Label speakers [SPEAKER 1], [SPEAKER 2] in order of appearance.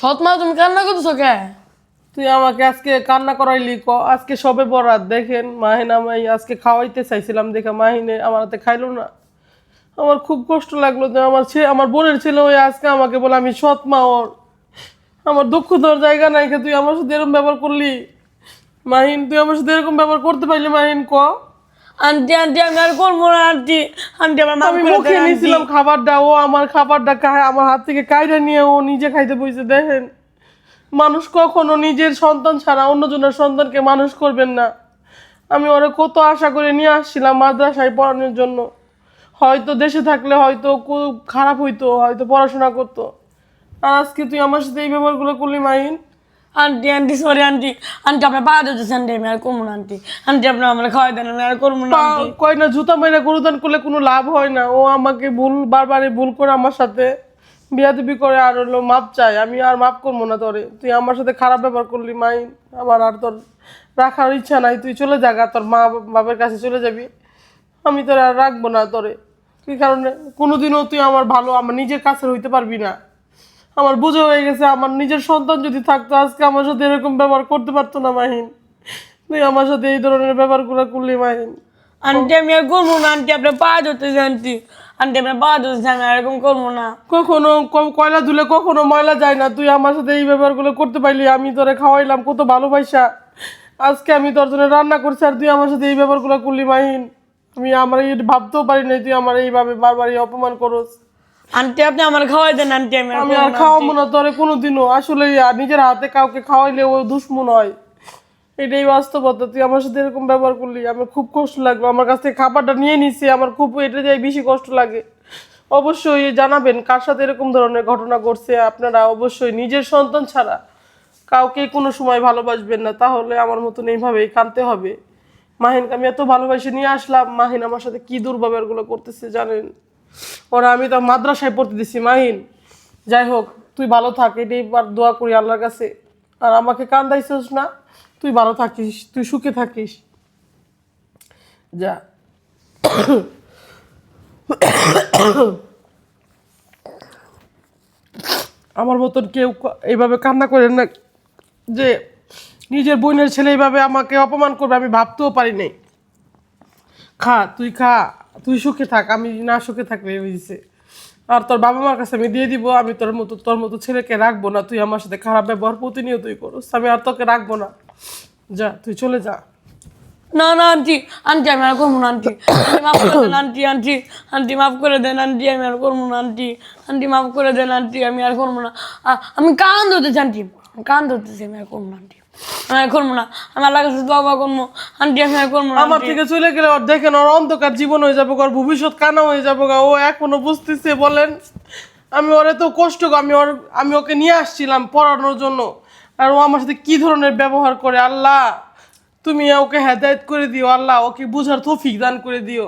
[SPEAKER 1] সৎ মা তুমি কান্না করতেছো কে?
[SPEAKER 2] তুই আমাকে আজকে কান্না করাইলি ক, আজকে সবে বরাত, দেখেন মাহিন আমি আজকে খাওয়াইতে চাইছিলাম দেখে মাহিনে আমার হাতে খাইলো না। আমার খুব কষ্ট লাগল যে আমার ছেলে আমার বোনের ছেলে ওই আজকে আমাকে বলে আমি সৎ মা ওর আমার দুঃখ দেওয়ার জায়গা নাই তুই আমার সাথে এরকম ব্যবহার করলি? মাহিন, তুই আমার সাথে এরকম ব্যবহার করতে পারলি মাহিন, ক?
[SPEAKER 1] আন্টি আন্টি আমি আর করব না আন্টি। আন্টি আমার
[SPEAKER 2] আমি মুখে নিয়েছিলাম খাবারটা ও আমার খাবারটা খায় আমার হাত থেকে কাইরা নিয়ে ও নিজে খাইতে বসে দেখেন। মানুষ কখনো নিজের সন্তান ছাড়া অন্যজনের সন্তানকে মানুষ করবেন না। আমি ওরা কত আশা করে নিয়ে আসছিলাম মাদ্রাসায় পড়ানোর জন্য। হয়তো দেশে থাকলে হয়তো খুব খারাপ হইতো হয়তো পড়াশোনা করতো। আর আজকে তুই আমার সাথে এই ব্যবহারগুলো করলি Mahin
[SPEAKER 1] aunty aunty sorry aunty. Aunty আপনার পা দিতেছে আন্টি আমি আর করব না আন্টি। আন্টি আপনি আমার খাওয়াই দেন আমি আর করব না আন্টি।
[SPEAKER 2] কয় না জুতা মাইরা গরুদান করলে কোনো লাভ হয় না। ও আমাকে ভুল বারবারই ভুল করে আমার সাথে বিয়াদবি করে আর হলো মাপ চাই আমি আর মাপ করব না তোরে। তুই আমার সাথে খারাপ ব্যবহার করলি মাই আমার আর তোর রাখার ইচ্ছা নাই। তুই চলে যাগা তোর মা বাবার কাছে চলে যাবি। আমি তোর আর রাখব না তোরে। কি কারণে? কোনোদিনও তুই আমার ভালো আমার নিজের কাছে হইতে পারবি না। আমার বুঝে হয়ে গেছে আমার নিজের সন্তান যদি থাকতো আজকে আমার সাথে এরকম ব্যবহার করতে পারতো না মাহিন। তুই আমার সাথে এই ধরনের ব্যাপারগুলো করলি মাহিন।
[SPEAKER 1] আন্টি আমি আর করব না আন্টি আপনার পা ধরতেছে আন্টি। আন্টি আপনার পা ধরতেছে আমি এরকম করব না।
[SPEAKER 2] কখনো কয়লা ধুলে কখনো ময়লা যায় না তুই আমার সাথে এই ব্যাপারগুলো করতে পারলি আমি তোরে খাওয়াইলাম কত ভালোবাসা। আজকে আমি তোর জন্য রান্না করছি আর তুই আমার সাথে এই ব্যাপারগুলো করলি মাহিন। আমি আমার এই ভাবতেও পারি নাই তুই আমার এইভাবে বারবার অপমান করস।
[SPEAKER 1] আন্টি আপনি আমার খাওয়াই দেন আন্টি আমি
[SPEAKER 2] আমি আর খাওয়াবো না তোরে কোনোদিনও। আসলে আর নিজের হাতে কাউকে খাওয়াইলে ও দুশ্মন হয়। এটাই বাস্তবতা। তুই আমার সাথে এরকম ব্যবহার করলি আমার খুব কষ্ট লাগল। আমার কাছ থেকে খাবারটা নিয়ে নিছি আমার খুব এটা যাই বেশি কষ্ট লাগে। অবশ্যই জানাবেন কার সাথে এরকম ধরনের ঘটনা ঘটছে। আপনারা অবশ্যই নিজের সন্তান ছাড়া কাউকে কোনো সময় ভালোবাসবেন না। তাহলে আমার মতন এইভাবেই কানতে হবে। মাহিনকে আমি এত ভালোবাসে নিয়ে আসলাম। মাহিন আমার সাথে কি দুর্ব্যবহারগুলো করতেছে জানেন? ওরা, আমি তো মাদ্রাসায় পড়তে দিছি, মাহিন। যাই হোক, তুই ভালো থাক, এটাই বার দোয়া করি আল্লাহর কাছে। আর আমাকে কান্দাইছিস না, তুই ভালো থাকিস, তুই সুখে থাকিস। যা। আমার মতন কেউ এইভাবে কান্না করেন না, যে নিজের বোনের ছেলে এইভাবে আমাকে অপমান করবে, আমি ভাবতেও পারি নাই। খা, তুই খা। তুই সুখে থাক, আমি না সুখে থাকলে হয়েছে আর তোর বাবা মার কাছে আমি দিয়ে দিব, আমি তোর মতো তোর মতো ছেলেকে রাখব না, তুই আমার সাথে খারাপ ব্যবহার প্রতিনিয়তই করস, আমি আর তোকে রাখব না। যা, তুই চলে যা।
[SPEAKER 1] না না, আন্টি আন্টি, আমি আর করব না, আন্টি। আন্টি, মাফ করে দেন, আন্টি আন্টি। আন্টি, মাফ করে দেন, আন্টি, আমি আর করব না, আন্টি। আন্টি, মাফ করে দেন, আন্টি, আমি আর করব না। আমি কান ধরতেছি, আন্টি। কান ধরতেছি, আমি আর করব না, আন্টি। আমি করব না। আমি আল্লাহ কাছে বাবা করব। আন্টি আমি করব না
[SPEAKER 2] আমার থেকে চলে গেলে ওর দেখেন ওর অন্ধকার জীবন হয়ে যাব ওর ভবিষ্যৎ কানা হয়ে যাব গা। ও এখনও বুঝতেছে বলেন আমি ওর এত কষ্ট আমি ওর আমি ওকে নিয়ে আসছিলাম পড়ানোর জন্য। আর ও আমার সাথে কি ধরনের ব্যবহার করে আল্লাহ তুমি ওকে হেদায়েত করে দিও আল্লাহ ওকে বুঝার তৌফিক দান করে দিও।